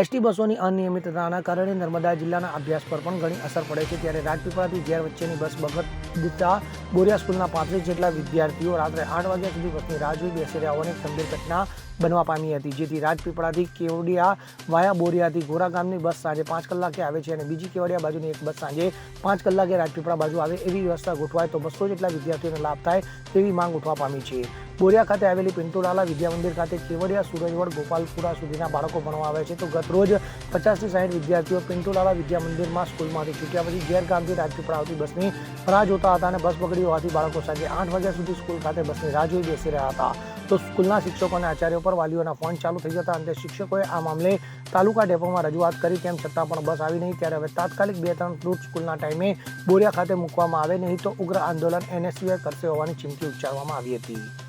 ST બસોની અનિયમિતતાના કારણે નર્મદા જિલ્લાના અભ્યાસ પર પણ ઘણી અસર પડે છે. ત્યારે રાજપીપળાથી ઝેર વચ્ચેની બસ બગડતા બોરિયા સ્કૂલના પાંત્રીસ જેટલા વિદ્યાર્થીઓ રાત્રે આઠ વાગ્યા સુધી બસની રાહ જોઈ બેસી રહ્યા ગંભીર ઘટના બનવા પામી હતી. જેથી રાજપીપળાથી કેવડિયા વાયા બોરિયાથી ગોરા ગામની બસ સાંજે પાંચ કલાકે આવે છે અને બીજી કેવડિયા બાજુની એક બસ સાંજે પાંચ કલાકે રાજપીપળા બાજુ આવે એવી વ્યવસ્થા ગોઠવાય તો બસો જેટલા વિદ્યાર્થીઓને લાભ થાય તેવી માંગ ઉઠવા પામી છે. બોરિયા ખાતે આવેલી પિંટોલાલા વિદ્યા મંદિર ખાતે કેવડિયા, સુરજવડ, ગોપાલપુરા સુધીના બાળકો ભણવા આવે છે. તો ગત રોજ પચાસથી સાઠ વિદ્યાર્થીઓ પિંટોલાલા વિદ્યા મંદિરમાં સ્કૂલમાંથી છૂટ્યા પછી ગેરકામથી રાજપીપળા આવતી બસની રાહ જોતા હતા અને બસ બગડી હોવાથી બાળકો સાંજે આઠ વાગ્યા સુધી સ્કૂલ ખાતે બસની રાહ જોઈ બેસી રહ્યા હતા. તો સ્કૂલના શિક્ષકો અને આચાર્યો પર વાલીઓના ફોન ચાલુ થઈ જતા અંતે શિક્ષકોએ આ મામલે તાલુકા ડેપોમાં રજૂઆત કરી તેમ છતાં પણ બસ આવી નહીં. ત્યારે હવે તાત્કાલિક બે ત્રણ ફ્રૂટ સ્કૂલના ટાઈમે બોરિયા ખાતે મૂકવામાં આવે નહીં તો ઉગ્ર આંદોલન એનએસયુએ કરશે હોવાની ચીમકી ઉચ્ચારવામાં આવી હતી.